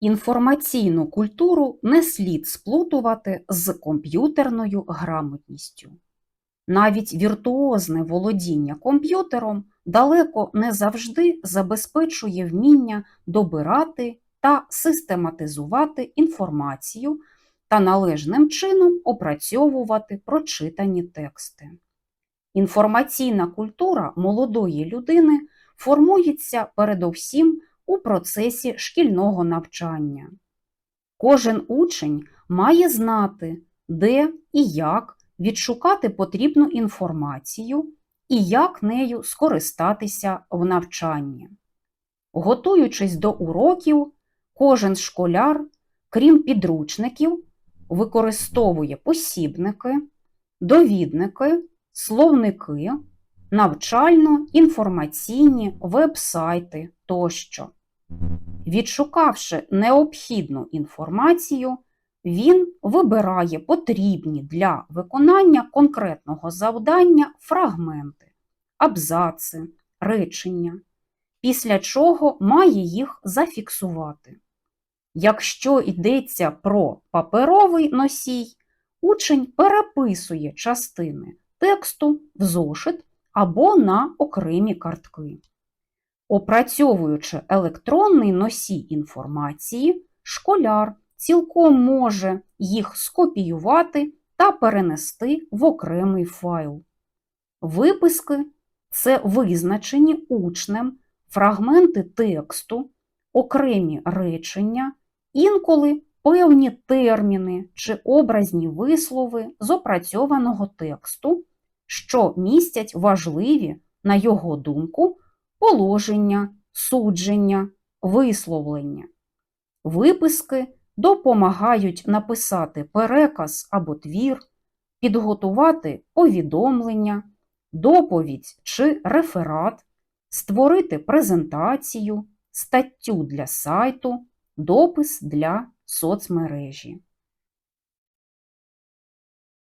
Інформаційну культуру не слід сплутувати з комп'ютерною грамотністю. Навіть віртуозне володіння комп'ютером далеко не завжди забезпечує вміння добирати та систематизувати інформацію та належним чином опрацьовувати прочитані тексти. Інформаційна культура молодої людини формується передовсім у процесі шкільного навчання. Кожен учень має знати, де і як відшукати потрібну інформацію і як нею скористатися в навчанні. Готуючись до уроків, кожен школяр, крім підручників, використовує посібники, довідники, словники, навчально-інформаційні веб-сайти тощо. Відшукавши необхідну інформацію, він вибирає потрібні для виконання конкретного завдання фрагменти, абзаци, речення, після чого має їх зафіксувати. Якщо йдеться про паперовий носій, учень переписує частини тексту в зошит або на окремі картки. Опрацьовуючи електронний носій інформації, школяр цілком може їх скопіювати та перенести в окремий файл. Виписки це визначені учнем фрагменти тексту, окремі речення, інколи певні терміни чи образні вислови з опрацьованого тексту, що містять важливі, на його думку, положення, судження, висловлення. Виписки допомагають написати переказ або твір, підготувати повідомлення, доповідь чи реферат, створити презентацію, статтю для сайту, допис для соцмережі.